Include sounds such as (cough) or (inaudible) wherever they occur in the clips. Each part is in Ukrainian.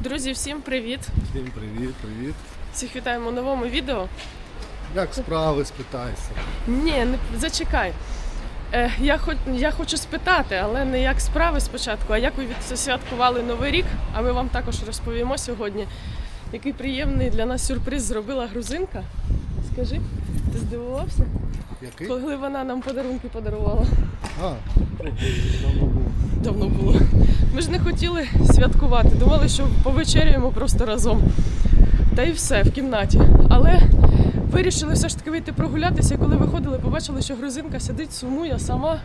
Друзі, всім привіт! Всім привіт, привіт. Всіх вітаємо у новому відео. Як справи спитайся? Ні, не зачекай. Е, я, хоч, я хочу спитати, але не як справи спочатку, а як ви відсвяткували Новий рік. А ми вам також розповімо сьогодні, який приємний для нас сюрприз зробила грузинка. Скажи, ти здивувався, Який? коли вона нам подарунки подарувала? А, давно був. Давно було. Ми ж не хотіли святкувати, думали, що повечеряємо просто разом. Та й все в кімнаті. Але вирішили все ж таки вийти прогулятися. І коли виходили, побачили, що грузинка сидить, сумує сама,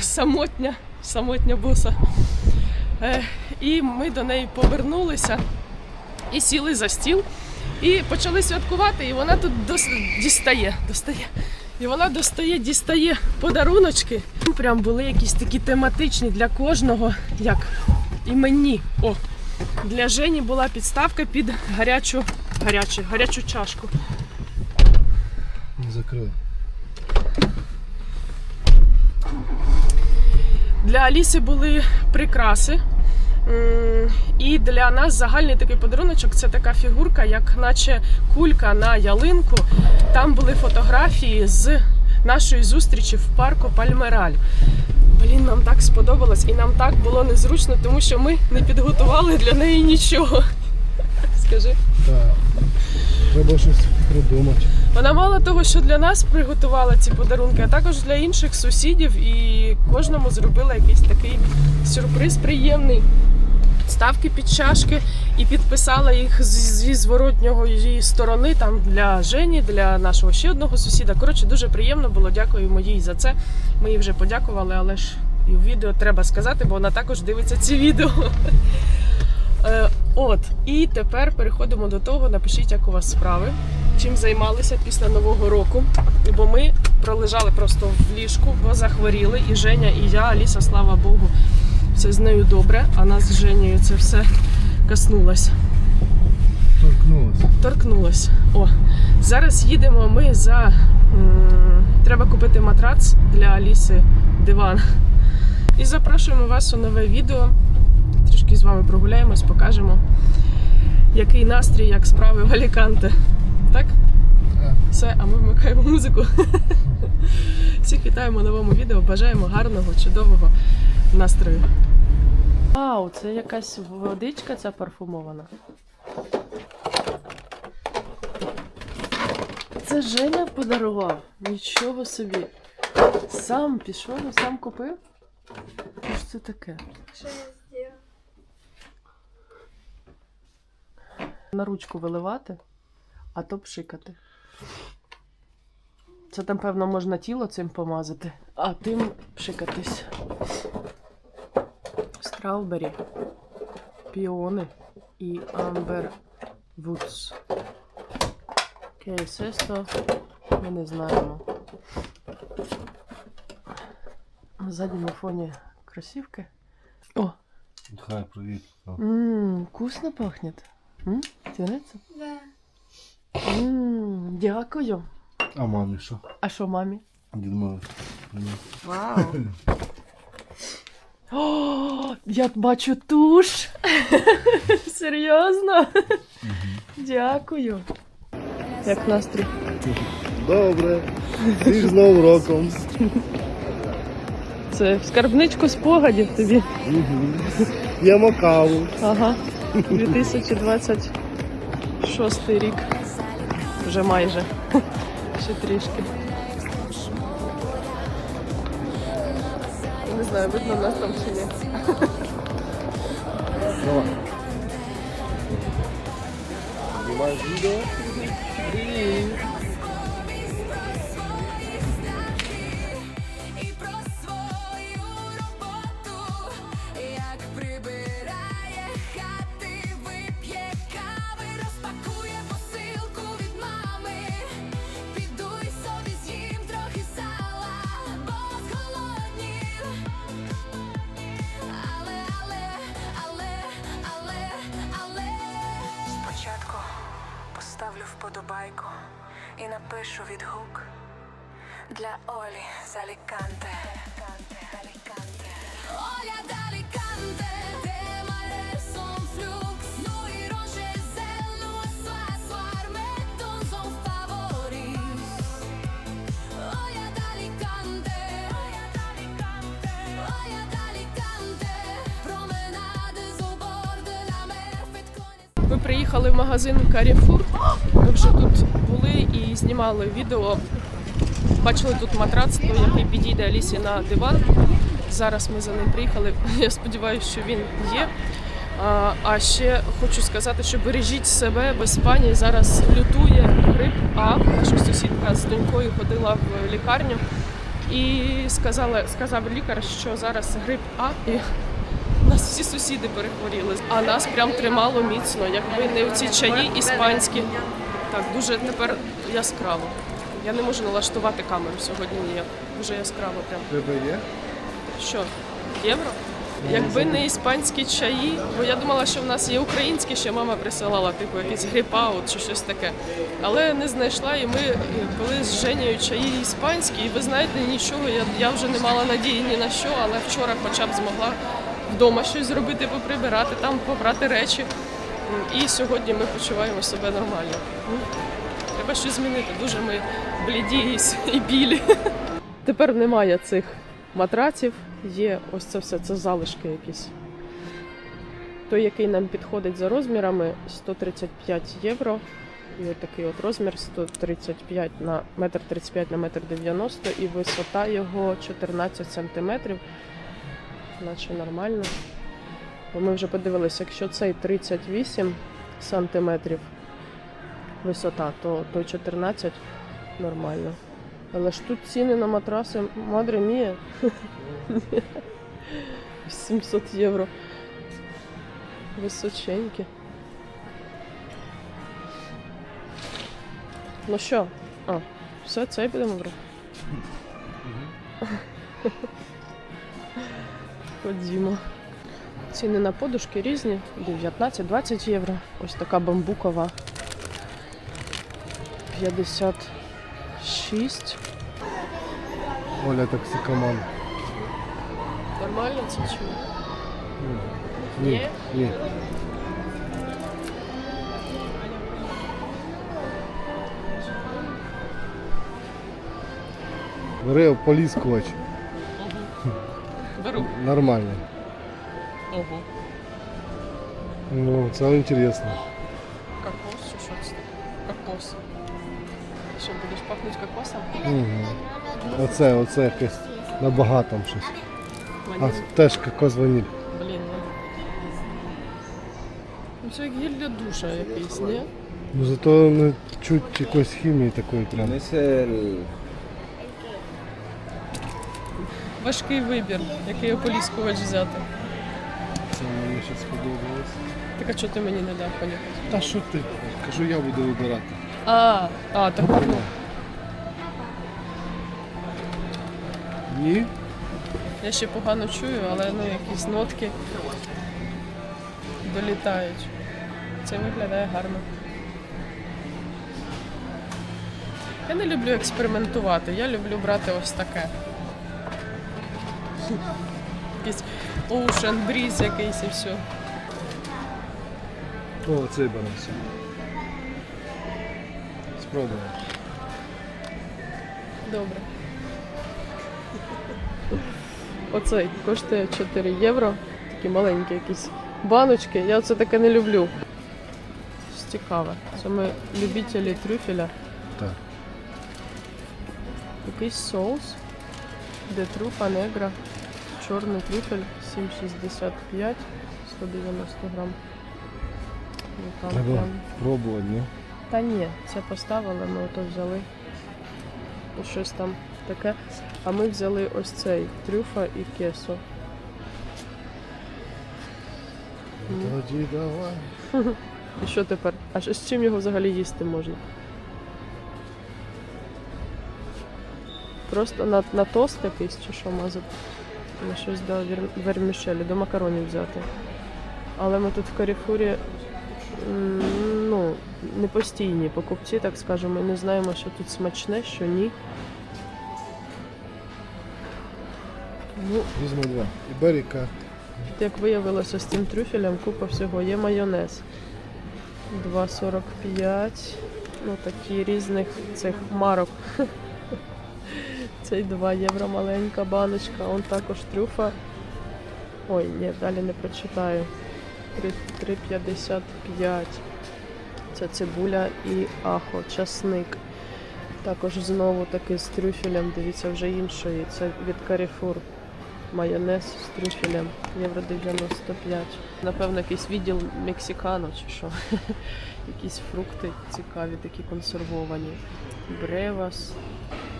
самотня, самотня боса. Е, і ми до неї повернулися і сіли за стіл. І почали святкувати, і вона тут дос- дістає, достає. І вона достає, дістає подаруночки. Прям були якісь такі тематичні для кожного, як і мені. О, для Жені була підставка під гарячу, гарячу, гарячу чашку. Не закрив. Для Аліси були прикраси. І для нас загальний такий подаруночок це така фігурка, як наче кулька на ялинку. Там були фотографії з нашої зустрічі в парку Пальмераль. Блін, нам так сподобалось, і нам так було незручно, тому що ми не підготували для неї нічого. (laughs) Скажи. Так. Треба щось придумати. Вона мало того, що для нас приготувала ці подарунки, а також для інших сусідів, і кожному зробила якийсь такий сюрприз приємний. Ставки під чашки і підписала їх зі зворотнього її сторони там для Жені, для нашого ще одного сусіда. Коротше, дуже приємно було. Дякуємо їй за це. Ми їй вже подякували, але ж і в відео треба сказати, бо вона також дивиться ці відео. (laughs) Е, От, і тепер переходимо до того. Напишіть, як у вас справи, чим займалися після нового року. Бо ми пролежали просто в ліжку, бо захворіли. І Женя, і я, Аліса, слава Богу, все з нею добре. А нас з Женєю це все коснулось, Торкнулося. торкнулось. О, зараз їдемо ми за. м, Треба купити матрац для Аліси диван. І запрошуємо вас у нове відео. Трішки з вами прогуляємось, покажемо, який настрій, як справи в Аліканте. Так? Так. Все, а ми вмикаємо музику. (laughs) Всіх вітаємо у новому відео. Бажаємо гарного, чудового настрою. Вау, це якась водичка ця парфумована. Це Женя подарував. Нічого собі. Сам пішов, сам купив. Що ж це таке? Что я сделала? На ручку виливати, а то пшикати. Це там, певно, можна тіло цим помазати, а тим пшикатись. Страубері, піони і амбер вудс. Окей, сесто ми не знаємо. На задньому фоні кросівки. О, Хай, привіт. ммм, вкусно пахнет. М? Тянеться? Да. Ммм, дякую. А мамі що? А що мамі? Дід Мороз. Вау. О, (gasps) я бачу туш. (laughs) Серйозно? Дякую. Як настрій? Добре. Всіх з Новим роком. Це скарбничку спогадів тобі. Угу. П'ємо каву. Ага. 2026 рік. Вже майже. Ще трішки. Не знаю, видно нас там чи ні. Знімаєш відео? Привіт. вподобайку і напишу відгук для Олі Заліканте. Оля Даліканте, де мале сон ну і роже зелену суарметон зон фаворіс. Оля Даліканте, Оля Даліканте, Оля Даліканте, променади з на мерфет Ми приїхали в магазин Carrefour. Вже тут були і знімали відео. Бачили тут матрацтво, який підійде Алісі на диван. Зараз ми за ним приїхали. (laughs) Я сподіваюся, що він є. А, ще хочу сказати, що бережіть себе в Іспанії. Зараз лютує грип А. Наша сусідка з донькою ходила в лікарню і сказала, сказав лікар, що зараз грип А. І (laughs) нас всі сусіди перехворіли, а нас прям тримало міцно, якби не ці чаї іспанські. Так, дуже тепер яскраво. Я не можу налаштувати камеру сьогодні ніяк. Дуже яскраво прям. Тебе є? Що, євро? Якби не іспанські чаї, бо я думала, що в нас є українські, ще мама присилала, типу якийсь гріпаут чи щось таке. Але не знайшла, і ми пили з Женєю чаї іспанські, і ви знаєте, нічого, я, я вже не мала надії ні на що, але вчора хоча б змогла вдома щось зробити, поприбирати, там побрати речі. І сьогодні ми почуваємо себе нормально. Ну, Треба щось змінити. Дуже ми бліді і білі. (laughs) Тепер немає цих матраців, є ось це все, це залишки якісь. Той, який нам підходить за розмірами, 135 євро. І от такий от розмір 135 на метр 35 на метр 90 і висота його 14 сантиметрів. Наче нормально. Бо ми вже подивилися, якщо цей 38 сантиметрів висота, то той 14 нормально. Але ж тут ціни на матраси Мадре Мія. 700 євро. Височенькі. Ну що? А, все, це підемо брати. Ходімо. Ціни на подушки різні. 19-20 євро. Ось така бамбукова. 56. Оля токсикоман. Нормально це чи ні? Ні. Ні. Бери ополіскувач. Беру. Нормально. Ого. Ну, це інтересно. Кокос чи що це? Кокос. Що, будеш пахнути кокосом? Угу. Оце, оце якесь на багатом щось. А Ваніль. теж кокос ваніль. Блін, ну. Ну це як гель для душа якийсь, ні? Ну зато не чуть якоїсь хімії такої прям. Es el. Важкий вибір, який ополіскувач взяти. Це мені ще сподобалось. Так а чого ти мені не дав понюхати? Та що ти? Кажу, я буду вибирати. А, а, так ну. Ні? Я ще погано чую, але ну якісь нотки долітають. Це виглядає гарно. Я не люблю експериментувати, я люблю брати ось таке. Якийсь ocean breeze якийсь і все. О, цей беремося. Спробуємо. Добре. Оцей коштує 4 євро. Такі маленькі якісь баночки. Я оце таке не люблю. Щось Цікаве. Це ми любителі трюфеля. Так. Якийсь соус. Де трупа негра. Чорний трюфель 7,65, 190 грам. Ну, там Треба прям. пробувати, ні? Та ні, це поставили, ми ото взяли. І щось там таке. А ми взяли ось цей трюфа і кесо. Тоді давай. (laughs) І що тепер? А що- з чим його взагалі їсти можна? Просто на, на тост якийсь чи що мазати? На щось до вермішелі, до макаронів взяти. Але ми тут в Каріфурі ну, не постійні покупці, так скажемо, і не знаємо, що тут смачне, що ні. Ну, Візьму два. Іберіка. Як виявилося з цим трюфелем, купа всього. Є майонез 2,45. Ну такі різних цих марок. (laughs) Цей 2 євро маленька баночка. Он також трюфа. Ой, ні, далі не прочитаю. 3,55. Це цибуля і ахо, часник. Також знову таки з трюфелем, дивіться, вже іншої. Це від Carrefour. Майонез з трюфелем. Євро 95. Напевно, якийсь відділ мексикано чи що. (laughs) Якісь фрукти цікаві, такі консервовані. Бревас.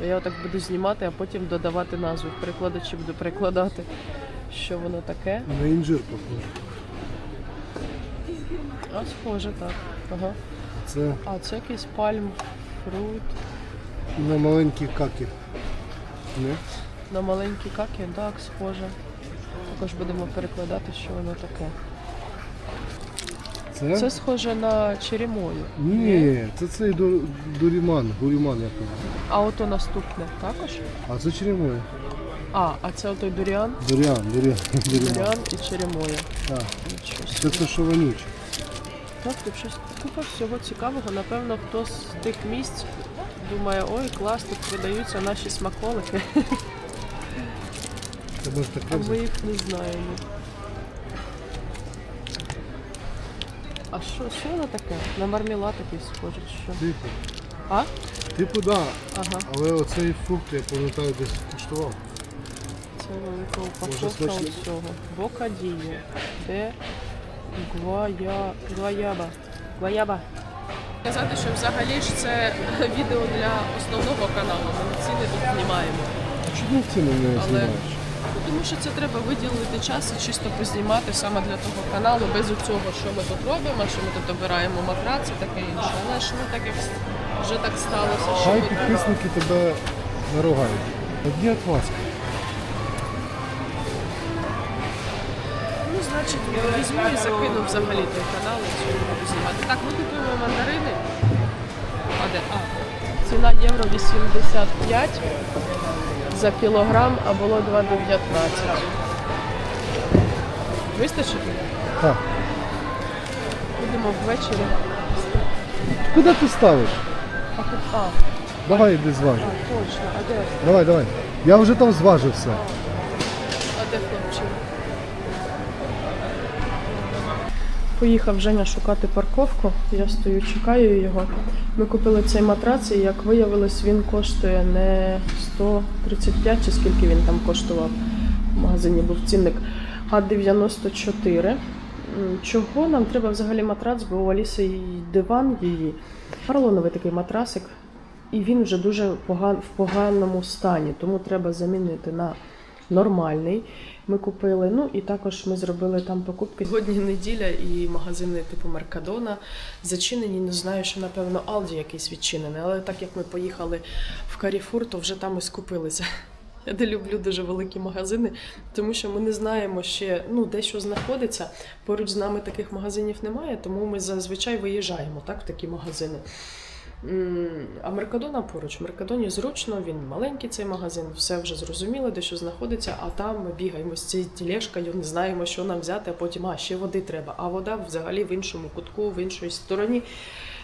Я отак буду знімати, а потім додавати назву. Перекладачі буду перекладати, що воно таке. На інжир похоже. А схоже, так. Ага. Це А це якийсь пальм, фрут. на маленькі каки. Не? На маленькі каки, так, схоже. Також будемо перекладати, що воно таке. Це? Це схоже на черемою. Ні, це цей ду- дуріман, гуріман як його. А ото наступне також. А це черемоя. А, а це отой дуріан. Дуріан, дуріан, дуріман. Дуріан і черемоя. Так. Нічого Це собі. те, що вонюче. Так, тут щось купа всього цікавого. Напевно, хто з тих місць думає, ой, клас, тут видаються наші смаколики, (laughs) Це може а ми їх не знаємо. А що, що воно таке? На мармелад якийсь схоже, чи що? Типу. А? Типу, да. Ага, Але оцей фрукт, я пам'ятаю, десь куштував. це велика Може, упаковка смачно? цього. Бокадіє. Де гвая... гваяба. Гваяба. Сказати, що взагалі ж це відео для основного каналу. Ми ціни тут знімаємо. Чому ціни не Але- знімаєш? Тому що це треба виділити час і чисто познімати саме для того каналу, без цього, що ми тут робимо, що ми тут обираємо матраци, таке інше. Але ж ну так як вже так сталося, що Хай ми підписники тебе наругають. Одні отмазки. Ну, значить, візьму і закину взагалі той канал і цього буду знімати. Так, ми купуємо мандарини. А де? А, ціна євро 85 за кілограм, а було 2,19. Вистачить? Так. Будемо ввечері. Куди ти ставиш? А, тут- а, Давай іди зважу. а, точно, а де? Давай, давай. Я вже там зважив все. А де хлопчик? Поїхав Женя шукати парковку. Я стою, чекаю його. Ми купили цей матрац, і як виявилось, він коштує не 135 чи скільки він там коштував. В магазині був цінник, а 94. Чого нам треба взагалі матрац, бо у Аліси диван її. Поролоновий такий матрасик, і він вже дуже в поганому стані, тому треба замінити на нормальний. Ми купили. Ну і також ми зробили там покупки. Сьогодні неділя і магазини типу Меркадона зачинені. Не знаю, що напевно Алді якийсь відчинений. Але так як ми поїхали в Каріфур, то вже там і скупилися. Я не люблю дуже великі магазини, тому що ми не знаємо ще ну, де що знаходиться. Поруч з нами таких магазинів немає, тому ми зазвичай виїжджаємо так, в такі магазини. А Меркадона поруч. Меркадоні зручно, він маленький цей магазин, все вже зрозуміло, де що знаходиться, а там ми бігаємо з цією тілешкою, не знаємо, що нам взяти, а потім а ще води треба. А вода взагалі в іншому кутку, в іншій стороні.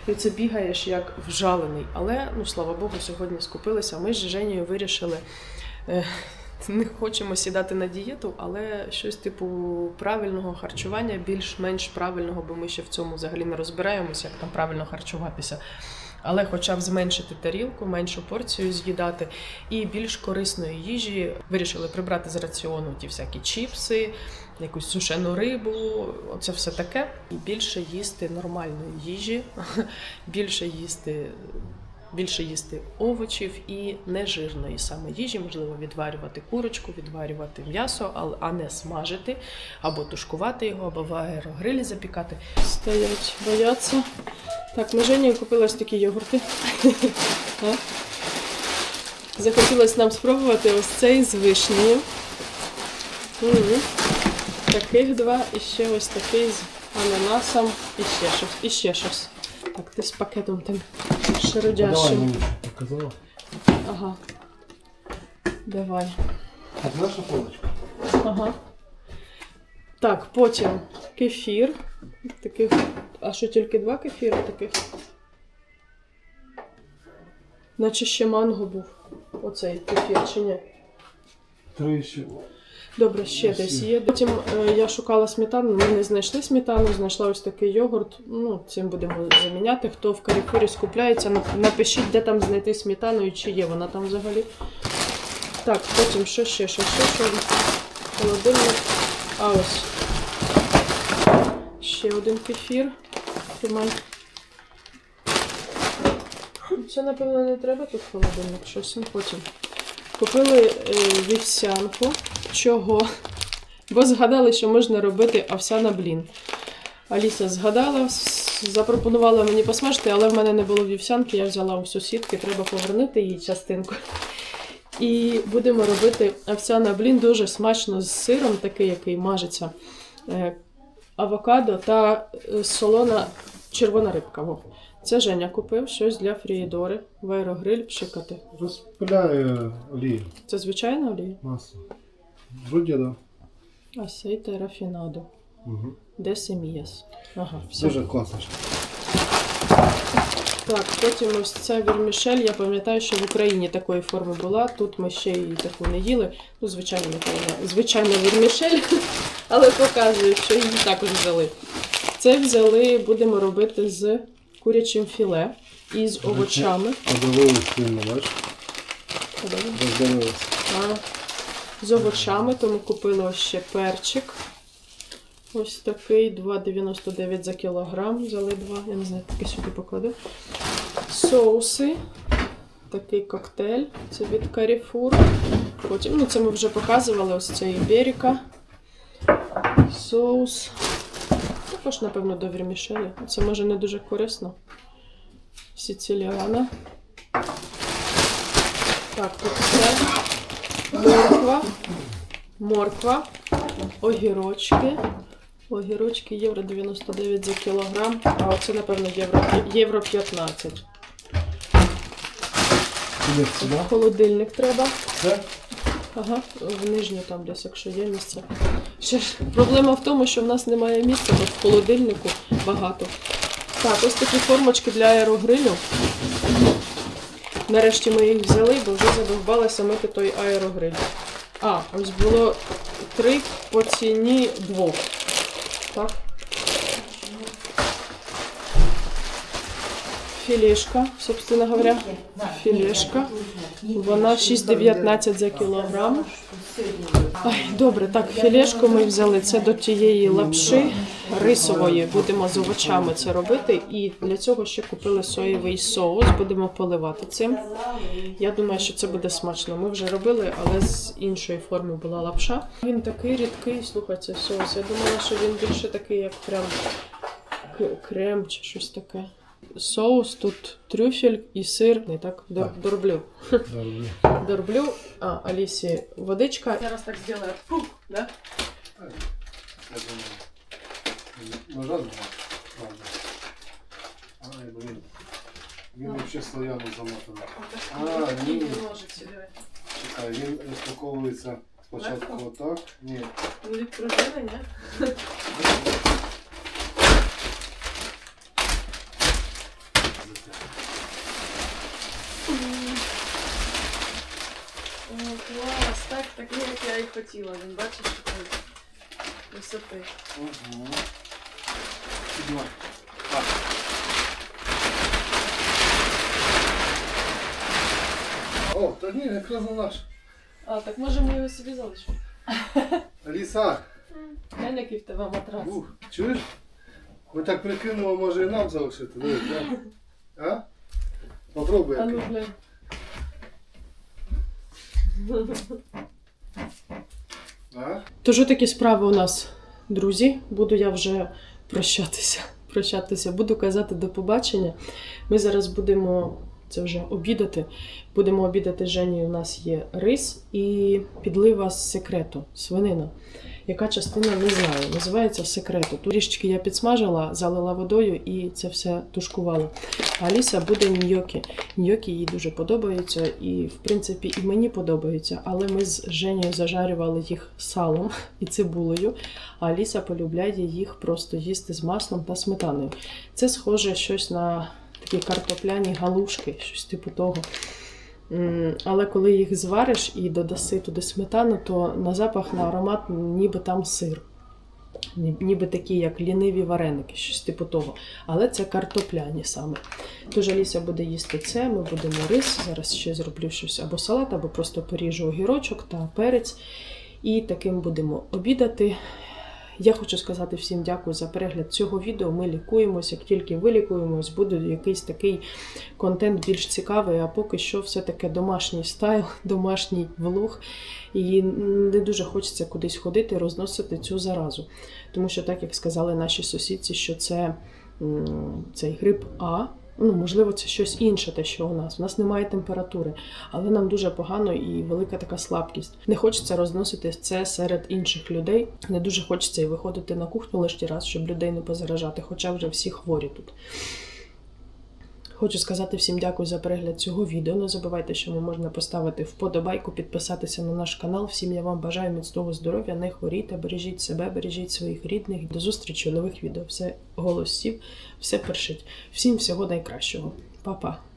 І це бігаєш як вжалений. Але ну слава Богу, сьогодні скупилися. Ми з Женєю вирішили. е, Не хочемо сідати на дієту, але щось типу правильного харчування, більш-менш правильного, бо ми ще в цьому взагалі не розбираємося, як там правильно харчуватися. Але хоча б зменшити тарілку, меншу порцію з'їдати і більш корисної їжі вирішили прибрати з раціону ті всякі чіпси, якусь сушену рибу, оце все таке. І більше їсти нормальної їжі, (laughs) більше їсти. Більше їсти овочів і нежирної саме їжі, можливо, відварювати курочку, відварювати м'ясо, а не смажити, або тушкувати його, або в аерогрилі запікати. Стоять, бояться. Так, ми Жені купила такі йогурти. (laughs) Захотілося нам спробувати ось цей з вишнею. Таких два і ще ось такий з ананасом і ще щось. І ще щось. Так, ти з пакетом тим Давай широдящим. мені показала. Ага. Давай. Так, наша полочка. Ага. Так, потім кефір. Таких. А що тільки два кефіри таких? Наче ще манго був. Оцей кефір чи ні? Три ще. Добре, ще десь є. Потім е, я шукала сметану, ми не знайшли сметану, знайшла ось такий йогурт. Ну, цим будемо заміняти. Хто в Каріфурі скупляється, напишіть, де там знайти сметану і чи є вона там взагалі. Так, потім що ще, що ще, що холодильник. А ось. Ще один кефір. Тримай. Це, напевно, не треба тут холодильник, щось потім. Купили е, вівсянку. Чого? Бо згадали, що можна робити овсяна блін. Аліса згадала, запропонувала мені посмажити, але в мене не було вівсянки, я взяла у сусідки, треба повернути їй частинку. І будемо робити овсяна блін дуже смачно з сиром, такий, який мажеться. Е, авокадо та е, солона червона рибка. Во. Це Женя купив щось для фрієдори, в аерогриль пшикати. Розпиляю олію, Це звичайна олія? масло. Вроді, да. Асейте рафінадо. Угу. Де семіяс? Ага, все. Дуже класно. Так, потім ось ця вірмішель. Я пам'ятаю, що в Україні такої форми була. Тут ми ще її таку не їли. Ну, звичайно, звичайна вірмішель, (laughs) але показую, що її також взяли. Це взяли, будемо робити з курячим філе і з овочами. З овочами, тому купили ще перчик. Ось такий 2,99 за кілограм. Взяли два. Я не знаю, таке сюди покладу. Соуси. Такий коктейль. Це від Carrefour. Потім, ну це ми вже показували, ось цей Беріка. Соус. Також, напевно, до вірмішелі. Це може не дуже корисно. Сіциліана. Так, тут це морква, морква, огірочки. Огірочки євро 99 за кілограм, а оце, напевно, євро, євро 15. Іди. Холодильник треба. Це? Ага, в нижню там десь, якщо є місце. Ще ж проблема в тому, що в нас немає місця, бо в холодильнику багато. Так, ось такі формочки для аерогрилю. Нарешті ми їх взяли, бо вже задовбалися мити той аерогриль. А, ось було три по ціні двох. Так. Філешка, собственно говоря. Філешка. Вона 6,19 за кілограм. Ай, добре, так, філешку ми взяли. Це до тієї лапши рисової. Будемо з овочами це робити. І для цього ще купили соєвий соус. Будемо поливати цим. Я думаю, що це буде смачно. Ми вже робили, але з іншої форми була лапша. Він такий рідкий, слухай, цей соус. Я думала, що він більше такий, як прям крем чи щось таке. Соус тут трюфель і сир. Не так, дор- Так. дорблю. Добре. (laughs) Дорблю. А, Алісі водичка. Зараз так зробимо. Фух, да? Ножа нема. Ладно. Ай, блін. Він взагалі слоями замотаний. А, ні. Чекай, він розпаковується спочатку Легко? отак. Ні. Ну, від пружини, ні? О, клас, так, такий, як я і хотіла. Він бачиш, такої висоти. Угу. Піднімай. Так. О, та ні, якраз на наш. А, так може ми його собі залишимо? Аліса, Глянь, який в тебе матрас. ух, чуєш? Ми так прикинули, може і нам залишити. Диви, так? А? Попробуй. А ну, глянь. Тож такі справи у нас, друзі. Буду я вже прощатися. (laughs) Прощатися, буду казати до побачення. Ми зараз будемо це вже обідати. Будемо обідати Жені. У нас є рис і підлива з секрету, свинина. Яка частина не знаю. Називається секрету. Трішечки я підсмажила, залила водою і це все тушкувала. А Аліса буде ньокі. Ньокі їй дуже подобаються, і в принципі і мені подобаються. Але ми з Женєю зажарювали їх салом і цибулею. А Аліса полюбляє їх просто їсти з маслом та сметаною. Це схоже щось на такі картопляні галушки, щось типу того. Але коли їх звариш і додаси туди сметану, то на запах, на аромат ніби там сир. Ніби такі, як ліниві вареники, щось типу того. Але це картопляні саме. Тож Аліся буде їсти це, ми будемо рис. Зараз ще зроблю щось або салат, або просто поріжу огірочок та перець. І таким будемо обідати. Я хочу сказати всім дякую за перегляд цього відео. Ми лікуємось. Як тільки вилікуємось, буде якийсь такий контент більш цікавий, а поки що все таки домашній стайл, (laughs) домашній влог. І не дуже хочеться кудись ходити, розносити цю заразу. Тому що, так як сказали наші сусідці, що це цей грип А. Ну, можливо, це щось інше, те, що у нас. У нас немає температури, але нам дуже погано і велика така слабкість. Не хочеться розносити це серед інших людей. Не дуже хочеться і виходити на кухню лише раз, щоб людей не позаражати, хоча вже всі хворі тут. Хочу сказати всім дякую за перегляд цього відео. Не забувайте, що ви можна поставити вподобайку, підписатися на наш канал. Всім я вам бажаю міцного здоров'я, не хворійте, бережіть себе, бережіть своїх рідних. До зустрічі у нових відео. Все голосів, все першить. Всім всього найкращого. Па-па!